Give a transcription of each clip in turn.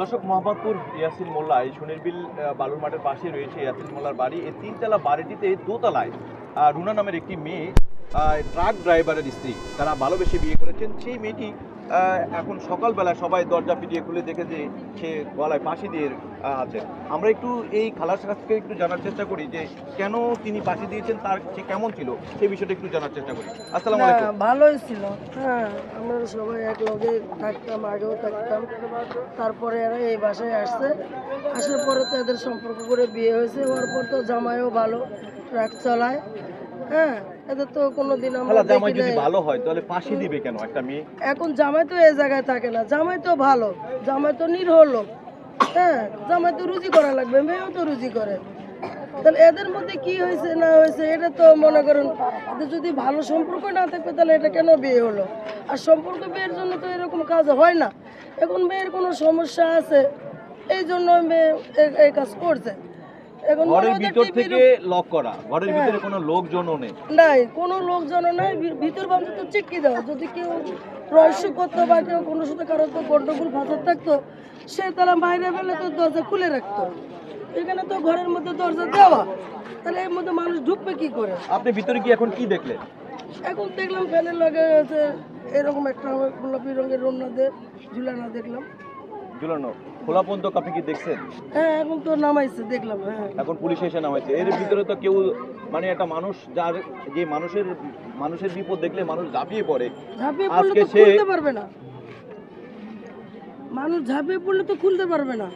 দর্শক, মোহাম্মদপুর ইয়াসিন মোল্লা এই সুনির্বিল বালুর মাঠের পাশে রয়েছে ইয়াসিন মোল্লার বাড়ি। এই তিনতলা বাড়িটিতে দোতলায় রুনা নামের একটি মেয়ে ট্রাক ড্রাইভারের স্ত্রী, তারা ভালোবেসে বিয়ে করেছেন। সেই মেয়েটি এখন সকালবেলা সবাই দরজা পিটিয়ে খুলে দেখে যে সে গলায় ফাঁসি দিয়ে আছে। আমরা একটু এই খালার কাছ থেকে একটু জানার চেষ্টা করি যে কেন তিনি ফাঁসি দিয়েছেন তার সে কেমন ছিল সেই বিষয়টা একটু জানার চেষ্টা করি। আসসালামু আলাইকুম। ভালোই ছিল। হ্যাঁ আমরা সবাই এক লগে থাকতাম আগেও থাকতাম। তারপরে এরা এই বাসায় আসছে। আসার পরে তো এদের সম্পর্ক করে বিয়ে হয়েছে হওয়ার পর তো জামাইও ভালো ট্রাক চালায়। হ্যাঁ এদের তো কোনোদিন আমরা জামাই যদি ভালো হয় তাহলে ফাঁসি দিবে কেন একটা মেয়ে? এখন জামাই তো এই জায়গায় থাকে না জামাই তো ভালো জামাই তো নিরহ লোক। হ্যাঁ জামাই তো রুজি করা লাগবে মেয়েও তো রুজি করে। তাহলে এদের মধ্যে কি হয়েছে না হয়েছে এটা তো মনে করেন যদি ভালো সম্পর্ক না থাকবে তাহলে এটা কেন বিয়ে হলো? আর সম্পর্ক বিয়ের জন্য তো এরকম কাজ হয় না। এখন মেয়ের কোনো সমস্যা আছে এই জন্য মেয়ে এই কাজ করছে। ঘরের ভিতর থেকে লক করা। ঘরের হ্যাঁ। ভিতরে কোনো লোকজনও নেই। নাই কোনো লোকজন নাই। ভিতর তো যদি কেউ রহস্য করতো বা কেউ কোনো সাথে কারও তো গন্ডগোল ফাঁসার থাকতো সে তারা বাইরে ফেলে তো দরজা খুলে রাখতো। এখানে তো ঘরের মধ্যে দরজা দেওয়া। তাহলে এর মধ্যে মানুষ ঢুকবে কি করে? আপনি ভিতরে কি এখন কি দেখলেন? এখন দেখলাম ফ্যানের লাগে আছে এরকম একটা গোলাপি রঙের রন্না দে ঝুলানা দেখলাম। ঝুলানো। খোলা পর্যন্ত আপনি কি দেখছেন? হ্যাঁ এখন তো নামাইছে দেখলাম হ্যাঁ। এখন পুলিশ এসে নামাইছে। এর ভিতরে তো কেউ মানে একটা মানুষ যার যে মানুষের মানুষের বিপদ দেখলে মানুষ ঝাঁপিয়ে পড়ে। আজকে সে- পারবে না। মানুষ ঝাঁপিয়ে পড়লে তো খুলতে পারবে না।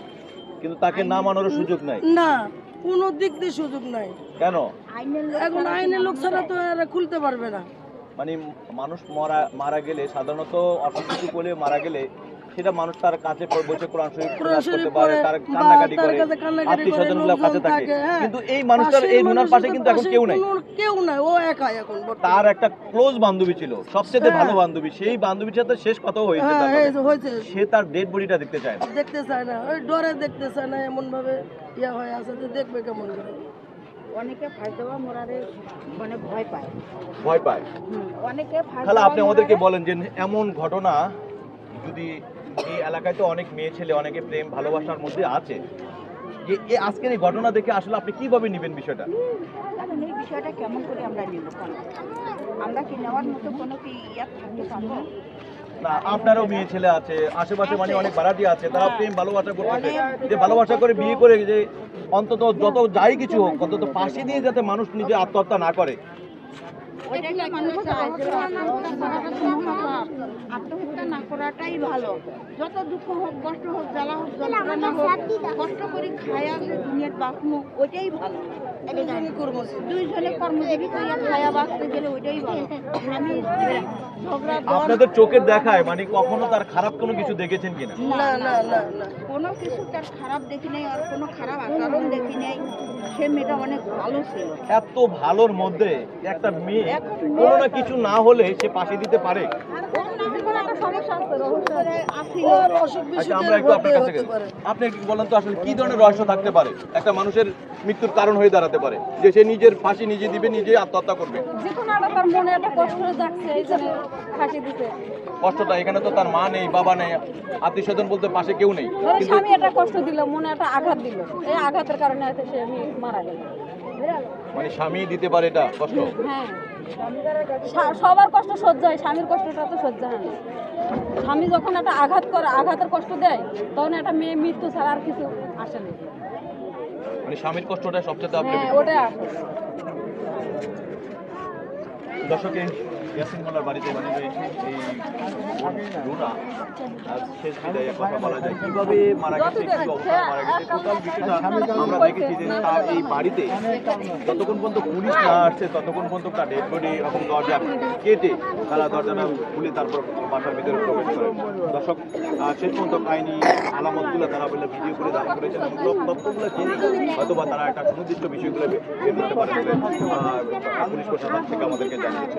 কিন্তু তাকে নামানোর সুযোগ নাই। না কোনো দিক দিয়ে সুযোগ নাই। কেন? এখন আইনের লোক ছাড়া তো এরা খুলতে পারবে না। মানে মানুষ মারা মারা গেলে সাধারণত অসুস্থ করলে মারা গেলে সেটা মানুষ তার কাছে বসে কোরআন শরীফ কোরআন তেলাওয়াত শরীফ করতে পারে তার কান্নাকাটি করে। আত্মীয় করে, কাছে থাকে থাকে, হ্যাঁ। কিন্তু এই মানুষটার এই রুনার পাশে কিন্তু এখন কেউ নাই। কেউ নাই ও একাই এখন তার একটা ক্লোজ বান্ধবী ছিল সবচেয়ে হ্যাঁ। ভালো বান্ধবী। সেই বান্ধবীর সাথে শেষ কথা হয়েছে হ্যাঁ হয়েছে। সে তার ডেড বডিটা দেখতে চায় না। দেখতে চায় না ওই ডরে দেখতে চায় না এমন ভাবে ইয়া হয়ে আছে যে দেখবে কেমন করে। অনেকে ফাঁস দেওয়া মোরারে মানে ভয় পায়। ভয় পায়। অনেকে ফাঁস আপনি আমাদেরকে বলেন যে এমন ঘটনা যদি এই এলাকায় তো অনেক মেয়ে ছেলে অনেকে প্রেম ভালোবাসার মধ্যে আছে যে আজকের এই ঘটনা দেখে আসলে আপনি কীভাবে নেবেন বিষয়টা? এই বিষয়টা কেমন করে আমরা নিব? আমরা কি নেওয়ার মতো কোনো কি ইয়া থাকতে পারব? না আপনারও মেয়ে ছেলে আছে আশেপাশে মানে অনেক ভাড়াটি আছে তারা প্রেম ভালোবাসা করতেছে। যে ভালোবাসা করে বিয়ে করে যে অন্তত যত যাই কিছু হোক অন্তত পাশে দিয়ে যাতে মানুষ নিজে আত্মহত্যা না করে। আত্মহত্যা না করাটাই ভালো। যত দুঃখ হোক কষ্ট হোক জ্বালা হোক যন্ত্রণা হোক কষ্ট করে খায়া যে দুনিয়ার বাঁচমু ওইটাই ভালো। দুইজনে কর্মজীবী। খায়া বাঁচতে গেলে ওইটাই ভালো। আমি আপনাদের চোখের দেখায় মানে কখনো তার খারাপ কোনো কিছু দেখেছেন কিনা? না না না না কোনো কিছু তার খারাপ দেখি নাই আর কোনো খারাপ আচরণ দেখি নাই। সে মেয়েটা অনেক ভালো ছিল। এত ভালোর মধ্যে একটা মেয়ে কোনো না কিছু না হলে সে পাশে দিতে পারে। আমরা একটু আপনার কাছে আপনি কি বলেন তো আসলে কি ধরনের রহস্য থাকতে পারে? একটা মানুষের মৃত্যুর কারণ হয়ে দাঁড়াতে পারে যে সে নিজের ফাঁসি নিজে দিবে নিজে আত্মহত্যা করবে। যে কোনো একটা তার মনে একটা কষ্ট যাচ্ছে এই জন্য ফাঁসি দিতে। কষ্টটা এখানে তো তার মা নেই বাবা নেই আত্মীয় স্বজন বলতে পাশে কেউ নেই। স্বামী একটা কষ্ট দিল মনে একটা আঘাত দিল। এই আঘাতের কারণে হয়তো সে আমি মারা গেল। মানে স্বামী দিতে পারে এটা কষ্ট? হ্যাঁ। সবার কষ্ট সহ্য হয় স্বামীর কষ্টটা তো সহ্য হয় না। স্বামী যখন একটা আঘাত করে আঘাতের কষ্ট দেয় তখন একটা মেয়ে মৃত্যু ছাড়া আর কিছু আসে না। মানে স্বামীর কষ্টটা সবচেয়ে হ্যাঁ ওটাই আসে। দর্শকে ইয়াসিন বাড়িতে মানে এই রুনা শেষ বিদায়ে কথা বলা যায় কীভাবে মারা গেছে মারা গেছে টোটাল বিষয়টা আমরা দেখেছি যে তার এই বাড়িতে যতক্ষণ পর্যন্ত পুলিশ না আসছে ততক্ষণ পর্যন্ত তার ডেড বডি এবং দরজা কেটে তারা দরজাটা খুলে তারপর বাসার ভিতরে প্রবেশ করে। দর্শক শেষ পর্যন্ত আইনি আলামতগুলো তারা বলে ভিডিও করে দান করেছেন তথ্যগুলো জেনে হয়তো বা তারা একটা সুনির্দিষ্ট বিষয়গুলো বের করতে পারে বলে আহ, পুলিশ প্রশাসন থেকে আমাদেরকে জানিয়েছে।